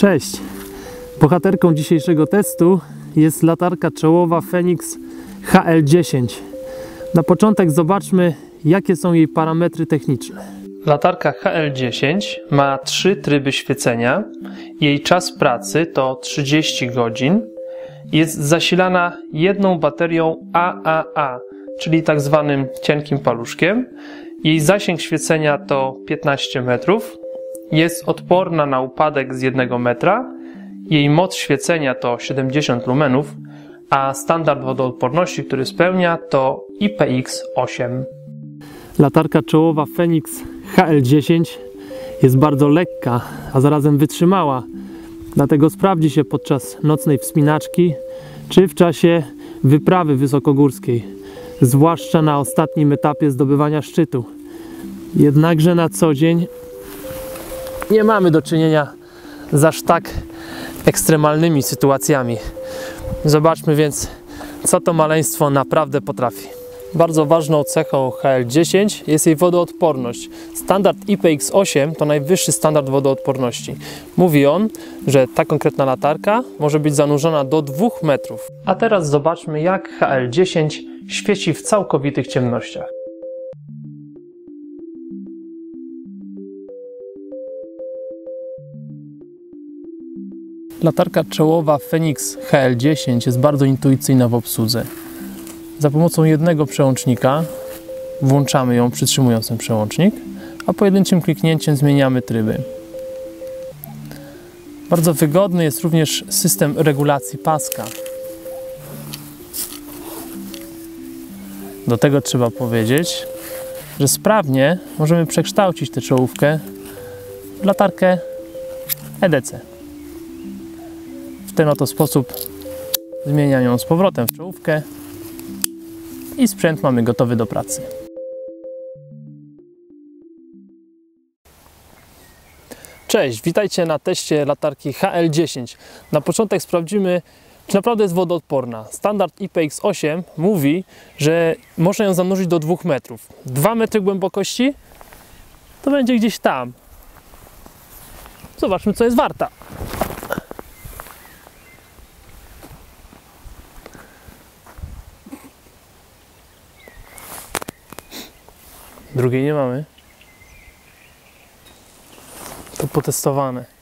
Cześć! Bohaterką dzisiejszego testu jest latarka czołowa Phoenix HL10. Na początek zobaczmy, jakie są jej parametry techniczne. Latarka HL10 ma trzy tryby świecenia. Jej czas pracy to 30 godzin. Jest zasilana jedną baterią AAA, czyli tak zwanym cienkim paluszkiem. Jej zasięg świecenia to 15 metrów, jest odporna na upadek z 1 metra, jej moc świecenia to 70 lumenów, a standard wodoodporności, który spełnia to IPX8. Latarka czołowa Phoenix HL10 jest bardzo lekka, a zarazem wytrzymała, dlatego sprawdzi się podczas nocnej wspinaczki czy w czasie wyprawy wysokogórskiej, zwłaszcza na ostatnim etapie zdobywania szczytu. Jednakże na co dzień nie mamy do czynienia z aż tak ekstremalnymi sytuacjami. Zobaczmy więc, co to maleństwo naprawdę potrafi. Bardzo ważną cechą HL10 jest jej wodoodporność. Standard IPX8 to najwyższy standard wodoodporności. Mówi on, że ta konkretna latarka może być zanurzona do 2 metrów. A teraz zobaczmy, jak HL10 świeci w całkowitych ciemnościach. Latarka czołowa Phoenix HL10 jest bardzo intuicyjna w obsłudze. Za pomocą jednego przełącznika włączamy ją przytrzymując ten przełącznik, a pojedynczym kliknięciem zmieniamy tryby. Bardzo wygodny jest również system regulacji paska. Do tego trzeba powiedzieć, że sprawnie możemy przekształcić tę czołówkę w latarkę EDC ten oto sposób zmieniam ją z powrotem w czołówkę i sprzęt mamy gotowy do pracy. Cześć, witajcie na teście latarki HL10. Na początek sprawdzimy, czy naprawdę jest wodoodporna. Standard IPX8 mówi, że można ją zanurzyć do 2 metrów. 2 metry głębokości to będzie gdzieś tam. Zobaczmy, co jest warta. Drugiej nie mamy. To potestowane.